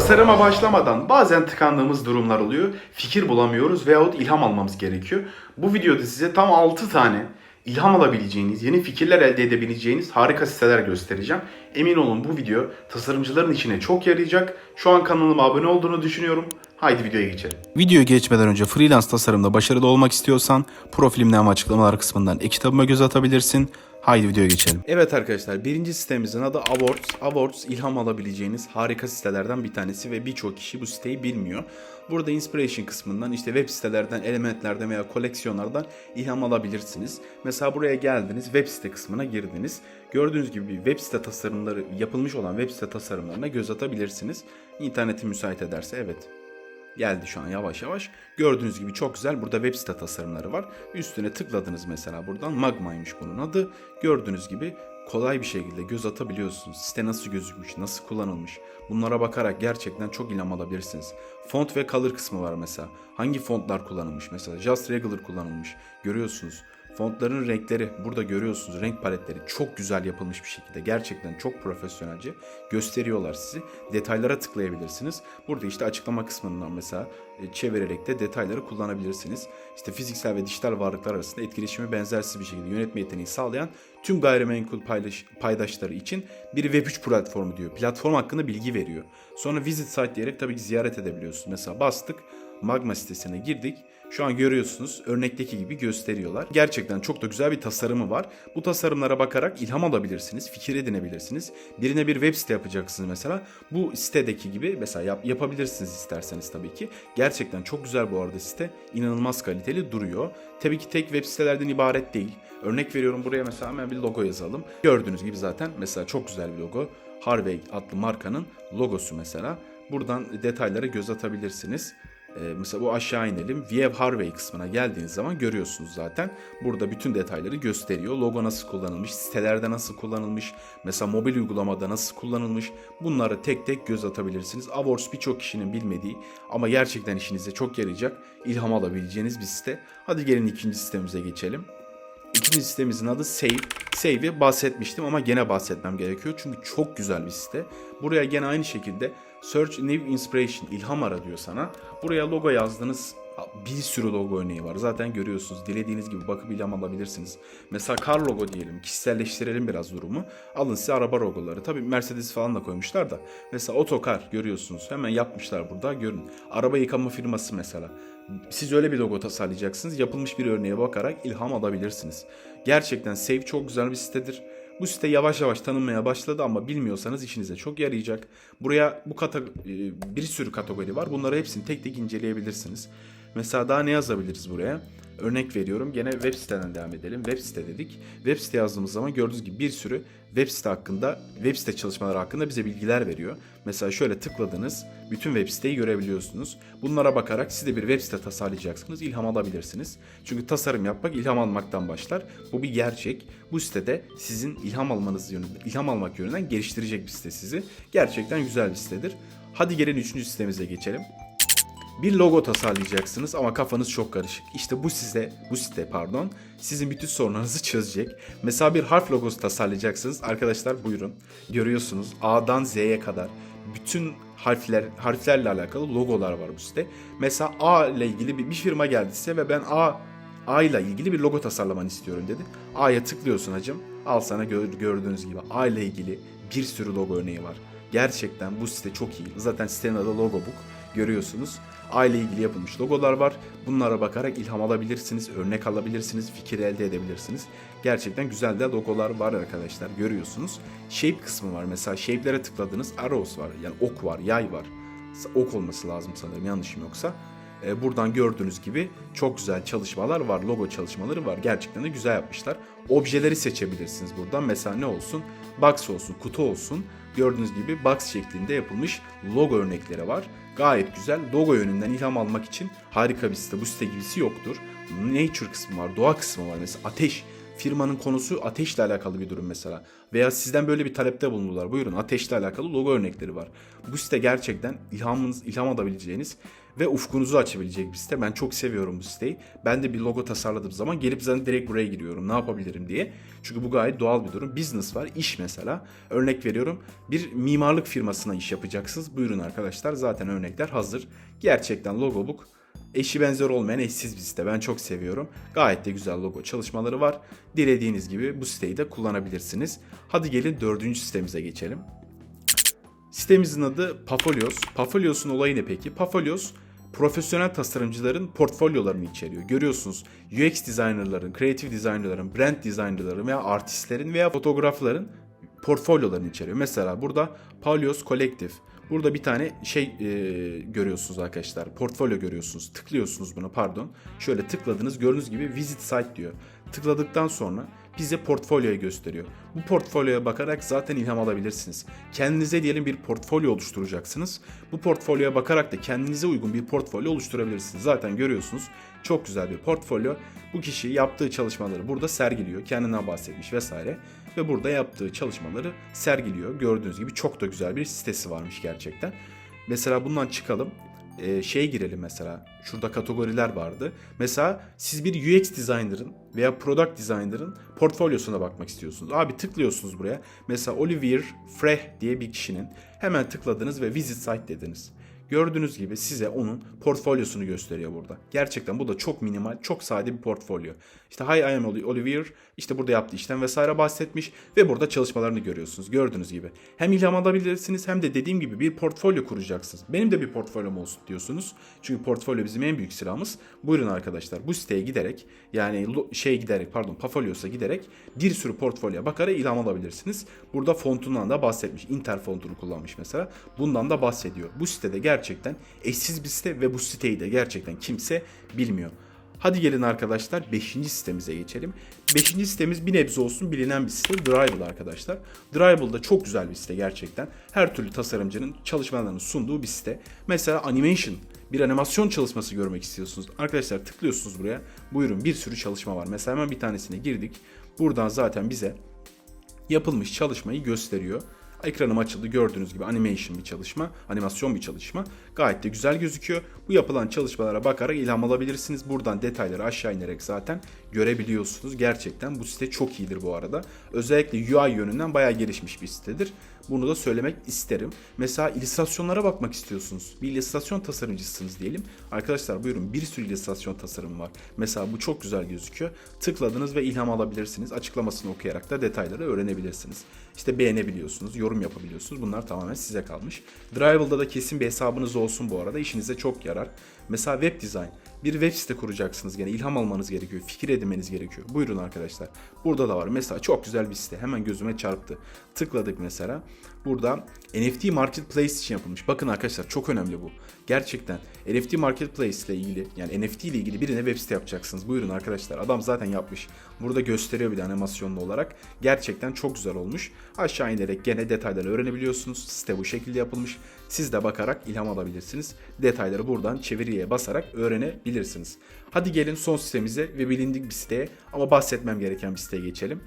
Tasarıma başlamadan bazen tıkandığımız durumlar oluyor. Fikir bulamıyoruz veyahut ilham almamız gerekiyor. Bu videoda size tam 6 tane ilham alabileceğiniz, yeni fikirler elde edebileceğiniz harika siteler göstereceğim. Emin olun bu video tasarımcıların içine çok yarayacak. Şu an kanalıma abone olduğunu düşünüyorum. Haydi videoya geçelim. Videoya geçmeden önce freelance tasarımda başarılı olmak istiyorsan profilimde ama açıklamalar kısmından e-kitabıma göz atabilirsin. Haydi videoya geçelim. Evet arkadaşlar birinci sitemizin adı Awards. Awards ilham alabileceğiniz harika sitelerden bir tanesi ve birçok kişi bu siteyi bilmiyor. Burada inspiration kısmından işte web sitelerden, elementlerden veya koleksiyonlardan ilham alabilirsiniz. Mesela buraya geldiniz, web site kısmına girdiniz. Gördüğünüz gibi web site tasarımları yapılmış olan web site tasarımlarına göz atabilirsiniz. İnterneti müsait ederse evet geldi şu an yavaş yavaş. Gördüğünüz gibi çok güzel burada web site tasarımları var. Üstüne tıkladınız mesela buradan. Magma'ymış bunun adı. Gördüğünüz gibi kolay bir şekilde göz atabiliyorsunuz. Site nasıl gözükmüş, nasıl kullanılmış. Bunlara bakarak gerçekten çok ilham alabilirsiniz. Font ve color kısmı var mesela. Hangi fontlar kullanılmış mesela? Just Regular kullanılmış. Görüyorsunuz. Fontların renkleri burada görüyorsunuz. Renk paletleri çok güzel yapılmış bir şekilde. Gerçekten çok profesyonelce gösteriyorlar sizi. Detaylara tıklayabilirsiniz. Burada işte açıklama kısmından mesela e, çevirerek de detayları kullanabilirsiniz. İşte fiziksel ve dijital varlıklar arasında etkileşimi benzersiz bir şekilde yönetme yeteneği sağlayan tüm gayrimenkul paylaş, paydaşları için bir Web3 platformu diyor. Platform hakkında bilgi veriyor. Sonra visit site diyerek tabii ki ziyaret edebiliyorsunuz. Mesela bastık Magma sitesine girdik. Şu an görüyorsunuz örnekteki gibi gösteriyorlar. Gerçekten çok da güzel bir tasarımı var. Bu tasarımlara bakarak ilham alabilirsiniz, fikir edinebilirsiniz. Birine bir web site yapacaksınız mesela. Bu sitedeki gibi mesela yap, yapabilirsiniz isterseniz tabii ki. Gerçekten çok güzel bu arada site. İnanılmaz kaliteli duruyor. Tabii ki tek web sitelerden ibaret değil. Örnek veriyorum buraya mesela hemen bir logo yazalım. Gördüğünüz gibi zaten mesela çok güzel bir logo. Harvey adlı markanın logosu mesela. Buradan detaylara göz atabilirsiniz. Ee, mesela bu aşağı inelim. VF Harvey kısmına geldiğiniz zaman görüyorsunuz zaten. Burada bütün detayları gösteriyor. Logo nasıl kullanılmış, sitelerde nasıl kullanılmış, mesela mobil uygulamada nasıl kullanılmış. Bunlara tek tek göz atabilirsiniz. Awards birçok kişinin bilmediği ama gerçekten işinize çok yarayacak, ilham alabileceğiniz bir site. Hadi gelin ikinci sitemize geçelim. İkinci sitemizin adı Save. Save'i bahsetmiştim ama gene bahsetmem gerekiyor. Çünkü çok güzel bir site. Buraya gene aynı şekilde Search New Inspiration, ilham ara diyor sana. Buraya logo yazdınız. Bir sürü logo örneği var. Zaten görüyorsunuz. Dilediğiniz gibi bakıp ilham alabilirsiniz. Mesela kar logo diyelim. Kişiselleştirelim biraz durumu. Alın size araba logoları. Tabii Mercedes falan da koymuşlar da. Mesela otokar görüyorsunuz. Hemen yapmışlar burada. Görün. Araba yıkama firması mesela. Siz öyle bir logo tasarlayacaksınız. Yapılmış bir örneğe bakarak ilham alabilirsiniz. Gerçekten Save çok güzel bir sitedir. Bu site yavaş yavaş tanınmaya başladı ama bilmiyorsanız işinize çok yarayacak. Buraya bu kata bir sürü kategori var. Bunları hepsini tek tek inceleyebilirsiniz. Mesela daha ne yazabiliriz buraya? Örnek veriyorum. Gene web siteden devam edelim. Web site dedik. Web site yazdığımız zaman gördüğünüz gibi bir sürü web site hakkında, web site çalışmaları hakkında bize bilgiler veriyor. Mesela şöyle tıkladınız, bütün web siteyi görebiliyorsunuz. Bunlara bakarak siz de bir web site tasarlayacaksınız, ilham alabilirsiniz. Çünkü tasarım yapmak ilham almaktan başlar. Bu bir gerçek. Bu sitede sizin ilham almanız yönünden, ilham almak yönünden geliştirecek bir site sizi. Gerçekten güzel bir sitedir. Hadi gelin üçüncü sitemize geçelim. Bir logo tasarlayacaksınız ama kafanız çok karışık. İşte bu size, bu site pardon, sizin bütün sorunlarınızı çözecek. Mesela bir harf logosu tasarlayacaksınız. Arkadaşlar buyurun. Görüyorsunuz A'dan Z'ye kadar bütün harfler harflerle alakalı logolar var bu site. Mesela A ile ilgili bir, bir firma geldi size ve ben A A ile ilgili bir logo tasarlamanı istiyorum dedi. A'ya tıklıyorsun hacım. Al sana gör, gördüğünüz gibi A ile ilgili bir sürü logo örneği var. Gerçekten bu site çok iyi. Zaten sitenin adı Logobook. Görüyorsunuz. Aile ilgili yapılmış logolar var. Bunlara bakarak ilham alabilirsiniz, örnek alabilirsiniz, fikir elde edebilirsiniz. Gerçekten güzel de logolar var arkadaşlar. Görüyorsunuz. Shape kısmı var. Mesela shape'lere tıkladınız. Arrows var. Yani ok var, yay var. Ok olması lazım sanırım yanlışım yoksa. Ee, buradan gördüğünüz gibi çok güzel çalışmalar var. Logo çalışmaları var. Gerçekten de güzel yapmışlar. Objeleri seçebilirsiniz buradan. Mesela ne olsun? Box olsun, kutu olsun. Gördüğünüz gibi box şeklinde yapılmış logo örnekleri var. Gayet güzel. Logo yönünden ilham almak için harika bir site. Bu site gibisi yoktur. Nature kısmı var, doğa kısmı var. Mesela ateş, firmanın konusu ateşle alakalı bir durum mesela. Veya sizden böyle bir talepte bulundular. Buyurun ateşle alakalı logo örnekleri var. Bu site gerçekten ilhamınız, ilham alabileceğiniz ve ufkunuzu açabilecek bir site. Ben çok seviyorum bu siteyi. Ben de bir logo tasarladığım zaman gelip zaten direkt buraya giriyorum. Ne yapabilirim diye. Çünkü bu gayet doğal bir durum. Business var, iş mesela. Örnek veriyorum. Bir mimarlık firmasına iş yapacaksınız. Buyurun arkadaşlar. Zaten örnekler hazır. Gerçekten logo book eşi benzer olmayan eşsiz bir site. Ben çok seviyorum. Gayet de güzel logo çalışmaları var. Dilediğiniz gibi bu siteyi de kullanabilirsiniz. Hadi gelin dördüncü sitemize geçelim. Sitemizin adı Pafolios. Pafolios'un olayı ne peki? Pafolios profesyonel tasarımcıların portfolyolarını içeriyor. Görüyorsunuz UX designerların, creative designerların, brand designerların veya artistlerin veya fotoğrafların portfolyolarını içeriyor. Mesela burada Paulios Collective. Burada bir tane şey e, görüyorsunuz arkadaşlar. Portfolyo görüyorsunuz. Tıklıyorsunuz buna pardon. Şöyle tıkladınız. Gördüğünüz gibi visit site diyor. Tıkladıktan sonra bize portfolyoyu gösteriyor. Bu portfolyoya bakarak zaten ilham alabilirsiniz. Kendinize diyelim bir portfolyo oluşturacaksınız. Bu portfolyoya bakarak da kendinize uygun bir portfolyo oluşturabilirsiniz. Zaten görüyorsunuz çok güzel bir portfolyo. Bu kişi yaptığı çalışmaları burada sergiliyor. Kendinden bahsetmiş vesaire. Ve burada yaptığı çalışmaları sergiliyor. Gördüğünüz gibi çok da güzel bir sitesi varmış gerçekten. Mesela bundan çıkalım e, şeye girelim mesela. Şurada kategoriler vardı. Mesela siz bir UX designer'ın veya product designer'ın portfolyosuna bakmak istiyorsunuz. Abi tıklıyorsunuz buraya. Mesela Olivier Frey diye bir kişinin hemen tıkladınız ve visit site dediniz. Gördüğünüz gibi size onun portfolyosunu gösteriyor burada. Gerçekten bu da çok minimal, çok sade bir portfolyo. İşte Hi I am Olivier, işte burada yaptığı işten vesaire bahsetmiş ve burada çalışmalarını görüyorsunuz. Gördüğünüz gibi. Hem ilham alabilirsiniz hem de dediğim gibi bir portfolyo kuracaksınız. Benim de bir portfolyom olsun diyorsunuz. Çünkü portfolyo bizim en büyük silahımız. Buyurun arkadaşlar bu siteye giderek yani şey giderek pardon Pafolios'a giderek bir sürü portfolyo bakarak ilham alabilirsiniz. Burada fontundan da bahsetmiş. Inter fontunu kullanmış mesela. Bundan da bahsediyor. Bu sitede gerçekten eşsiz bir site ve bu siteyi de gerçekten kimse bilmiyor. Hadi gelin arkadaşlar 5. sitemize geçelim. 5. sitemiz bir nebze olsun bilinen bir site Drival arkadaşlar. Drival da çok güzel bir site gerçekten. Her türlü tasarımcının çalışmalarını sunduğu bir site. Mesela animation bir animasyon çalışması görmek istiyorsunuz. Arkadaşlar tıklıyorsunuz buraya. Buyurun bir sürü çalışma var. Mesela hemen bir tanesine girdik. Buradan zaten bize yapılmış çalışmayı gösteriyor. Ekranım açıldı gördüğünüz gibi animation bir çalışma, animasyon bir çalışma. Gayet de güzel gözüküyor. Bu yapılan çalışmalara bakarak ilham alabilirsiniz. Buradan detayları aşağı inerek zaten görebiliyorsunuz. Gerçekten bu site çok iyidir bu arada. Özellikle UI yönünden bayağı gelişmiş bir sitedir. Bunu da söylemek isterim. Mesela illüstrasyonlara bakmak istiyorsunuz. Bir illüstrasyon tasarımcısınız diyelim. Arkadaşlar buyurun bir sürü illüstrasyon tasarımı var. Mesela bu çok güzel gözüküyor. Tıkladınız ve ilham alabilirsiniz. Açıklamasını okuyarak da detayları öğrenebilirsiniz. İşte beğenebiliyorsunuz, yorum yapabiliyorsunuz. Bunlar tamamen size kalmış. Drival'da da kesin bir hesabınız olsun bu arada. İşinize çok yarar. Mesela web design. Bir web site kuracaksınız gene. ilham almanız gerekiyor. Fikir edinmeniz gerekiyor. Buyurun arkadaşlar. Burada da var. Mesela çok güzel bir site. Hemen gözüme çarptı. Tıkladık mesela. Burada NFT Marketplace için yapılmış. Bakın arkadaşlar çok önemli bu. Gerçekten NFT Marketplace ile ilgili yani NFT ile ilgili birine web site yapacaksınız. Buyurun arkadaşlar. Adam zaten yapmış. Burada gösteriyor bir de animasyonlu olarak. Gerçekten çok güzel olmuş. Aşağı inerek gene detayları öğrenebiliyorsunuz. Site bu şekilde yapılmış. Siz de bakarak ilham alabilirsiniz. Detayları buradan çeviriye basarak öğrenebilirsiniz. Hadi gelin son sitemize ve bilindik bir siteye ama bahsetmem gereken bir siteye geçelim.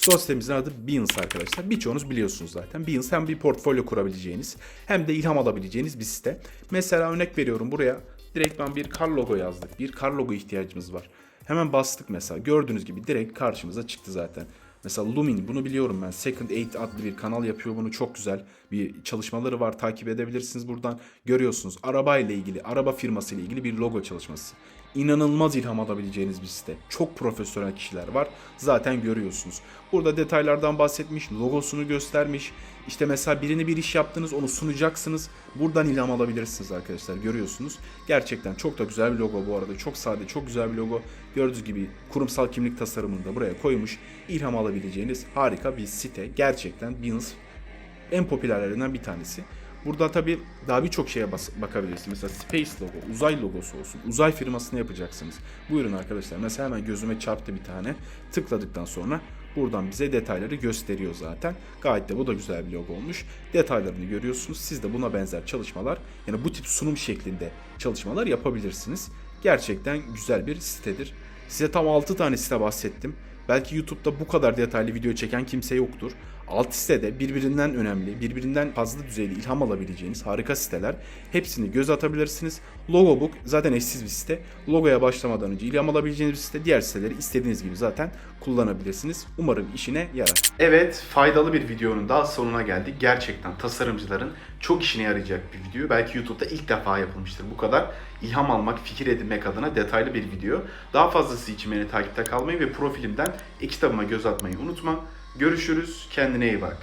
Sitemizin adı Beans arkadaşlar. Birçoğunuz biliyorsunuz zaten. Beans hem bir portfolyo kurabileceğiniz hem de ilham alabileceğiniz bir site. Mesela örnek veriyorum buraya direkt ben bir kar logo yazdık. Bir kar logo ihtiyacımız var. Hemen bastık mesela. Gördüğünüz gibi direkt karşımıza çıktı zaten. Mesela Lumin bunu biliyorum ben. Second Eight adlı bir kanal yapıyor bunu çok güzel. Bir çalışmaları var takip edebilirsiniz buradan. Görüyorsunuz araba ile ilgili, araba firması ile ilgili bir logo çalışması. İnanılmaz ilham alabileceğiniz bir site. Çok profesyonel kişiler var. Zaten görüyorsunuz. Burada detaylardan bahsetmiş, logosunu göstermiş. İşte mesela birini bir iş yaptınız onu sunacaksınız. Buradan ilham alabilirsiniz arkadaşlar görüyorsunuz. Gerçekten çok da güzel bir logo bu arada. Çok sade, çok güzel bir logo. Gördüğünüz gibi kurumsal kimlik tasarımını da buraya koymuş. İlham alabileceğiniz harika bir site. Gerçekten Beans en popülerlerinden bir tanesi. Burada tabi daha birçok şeye bakabilirsiniz. Mesela Space logo, uzay logosu olsun. Uzay firmasını yapacaksınız. Buyurun arkadaşlar. Mesela hemen gözüme çarptı bir tane. Tıkladıktan sonra buradan bize detayları gösteriyor zaten. Gayet de bu da güzel bir logo olmuş. Detaylarını görüyorsunuz. Siz de buna benzer çalışmalar yani bu tip sunum şeklinde çalışmalar yapabilirsiniz. Gerçekten güzel bir sitedir. Size tam 6 tane site bahsettim. Belki YouTube'da bu kadar detaylı video çeken kimse yoktur. Alt sitede birbirinden önemli, birbirinden fazla düzeyli ilham alabileceğiniz harika siteler. Hepsini göz atabilirsiniz. Logobook zaten eşsiz bir site. Logoya başlamadan önce ilham alabileceğiniz bir site. Diğer siteleri istediğiniz gibi zaten kullanabilirsiniz. Umarım işine yarar. Evet, faydalı bir videonun daha sonuna geldik. Gerçekten tasarımcıların çok işine yarayacak bir video. Belki YouTube'da ilk defa yapılmıştır bu kadar. ilham almak, fikir edinmek adına detaylı bir video. Daha fazlası için beni takipte kalmayı ve profilimden e-kitabıma göz atmayı unutma. Görüşürüz. Kendine iyi bak.